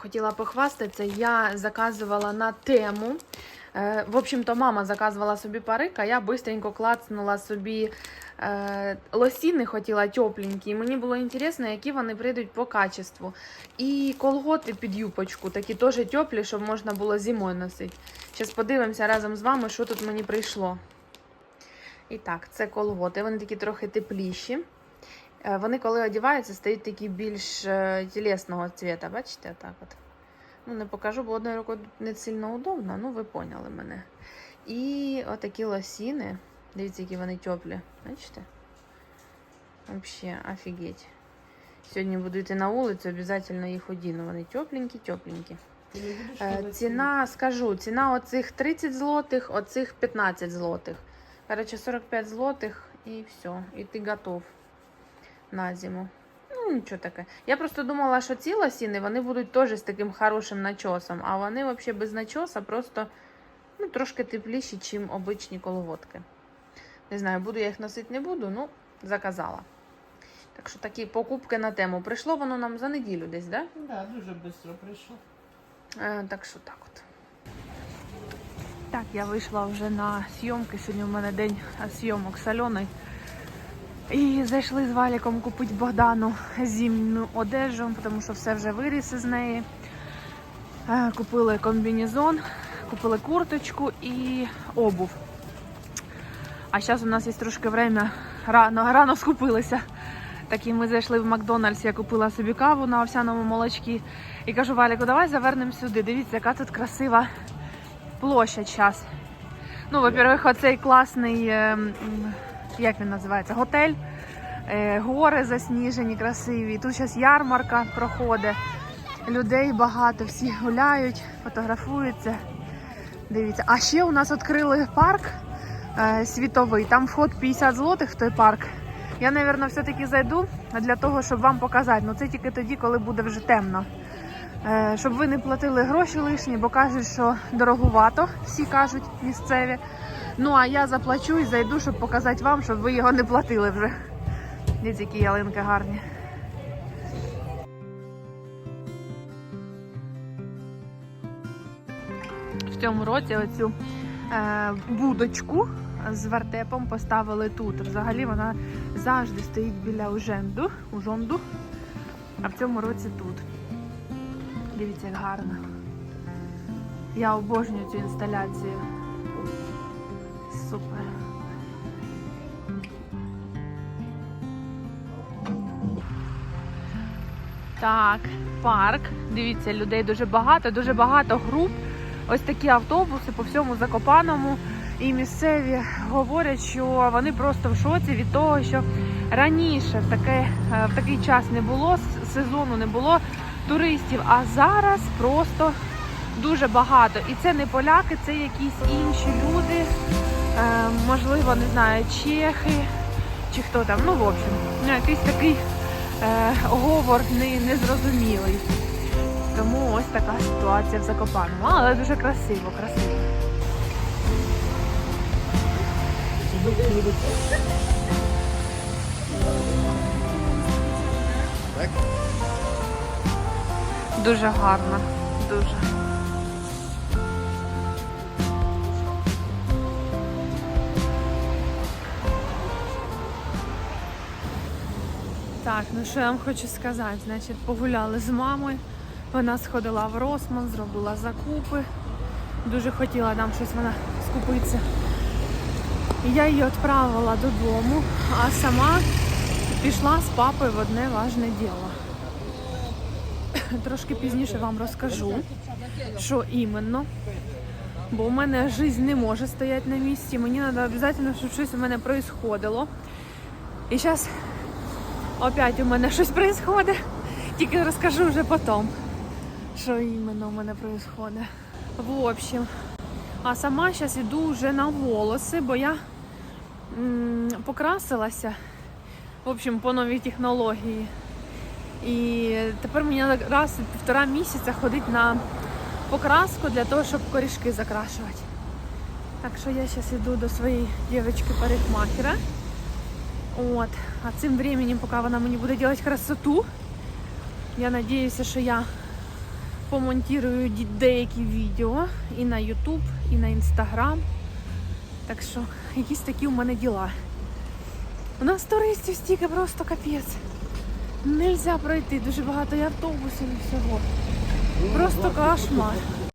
хотіла похвастатися. Я заказувала на тему. Е, В общем-то, мама заказувала собі парик, а я быстренько клацнула собі е, лосіни, хотіла тепленькі. І мені було інтересно, які вони прийдуть по качеству. І колготи під юпочку, такі теж теплі, щоб можна було зимою носити. Зараз подивимося разом з вами, що тут мені прийшло. І так, це колготи. Вони такі трохи тепліші. Е, Вони, коли одягаються, стають такі більш е, тілесного цвіта. Бачите, отак от. Ну, не покажу, бо одною рукою не сильно удобно, ну ви поняли мене. І отакі лосіни. Дивіться, які вони теплі. Бачите? Взагалі, офігеть. Сьогодні буду йти на вулицю, обов'язково їх одіну. Вони тепленькі, тепленькі. Е? Ціна, скажу, ціна оцих 30 злотих, оцих 15 злотих. Короче, 45 злотих і все. І ти готов на зиму. Ну, нічого таке. Я просто думала, що ці лосіни вони будуть теж з таким хорошим начосом, а вони взагалі без начоса просто ну, трошки тепліші, ніж обичні колготки. Не знаю, буду я їх носити, не буду, ну, заказала. Так що такі покупки на тему. Прийшло воно нам за неділю десь, да? Да, дуже швидко прийшло. Е, так що так от. Так, я вийшла вже на зйомки. Сьогодні у мене день е, зйомок з Альоною. І зайшли з Валіком купити Богдану зимну одежу, тому що все вже виріс із неї. Е, Купили комбінезон, купили курточку і обув. А зараз у нас є трошки время, рано, рано скупилися. Так і ми зайшли в Макдональдс, я купила собі каву на овсяному молочці. І кажу, Валіку, давай завернемо сюди. Дивіться, яка тут красива площадь зараз. Ну, во-первых, оцей класний, е, м, як він називається, готель. Е, Гори засніжені, красиві. Тут зараз ярмарка проходить. Людей багато, всі гуляють, фотографуються. Дивіться. А ще у нас відкрили парк е, світовий. Там вход 50 злотих в той парк. Я, мабуть, все-таки зайду для того, щоб вам показати. Ну це тільки тоді, коли буде вже темно. Е, Щоб ви не платили гроші лишні, бо кажуть, що дорогувато, всі кажуть місцеві. Ну а я заплачу і зайду, щоб показати вам, щоб ви його не платили вже. Дивіться, які ялинки гарні. В цьому році оцю е, будочку з вертепом поставили тут. Взагалі вона завжди стоїть біля уженду, ужонду, а в цьому році тут. Дивіться, як гарно. Я обожнюю цю інсталяцію. Супер. Так, парк. Дивіться, людей дуже багато, дуже багато груп. Ось такі автобуси по всьому Закопаному. І місцеві говорять, що вони просто в шоці від того, що раніше в, таке, е, в такий час не було, сезону не було туристів, а зараз просто дуже багато. І це не поляки, це якісь інші люди, можливо, не знаю, чехи чи хто там. Ну, в общем, ну, якийсь такий е, говор не, незрозумілий. Тому ось така ситуація в Закопаному. Але дуже красиво, красиво. Дуже гарно, дуже. Так, ну що я вам хочу сказати? Значить, погуляли з мамою. Вона сходила в Росман, зробила закупи. Дуже хотіла нам щось вона скупитися. Я її відправила додому, а сама пішла з папою в одне важне діло. Трошки пізніше вам розкажу, що іменно. Бо у мене життя не може стояти на місці. Мені треба обов'язково, щоб щось у мене происходило. І зараз опять у мене щось происходить. Тільки розкажу вже потім, що іменно у мене происходить. В общем, а сама зараз іду вже на волоси, бо я м, покрасилася. В общем, по новій технології. І тепер мені раз півтора місяця ходити на покраску для того, щоб корішки закрашувати. Так що я зараз йду до своєї дівчинки парикмахера. От. А цим временем, поки вона мені буде робити красоту, я сподіваюся, що я помонтірую деякі відео і на YouTube, і на Instagram. Так що якісь такі у мене діла. У нас туристів стільки просто капець. Нельзя пройти, дуже багато і автобусів і всього. Просто кошмар.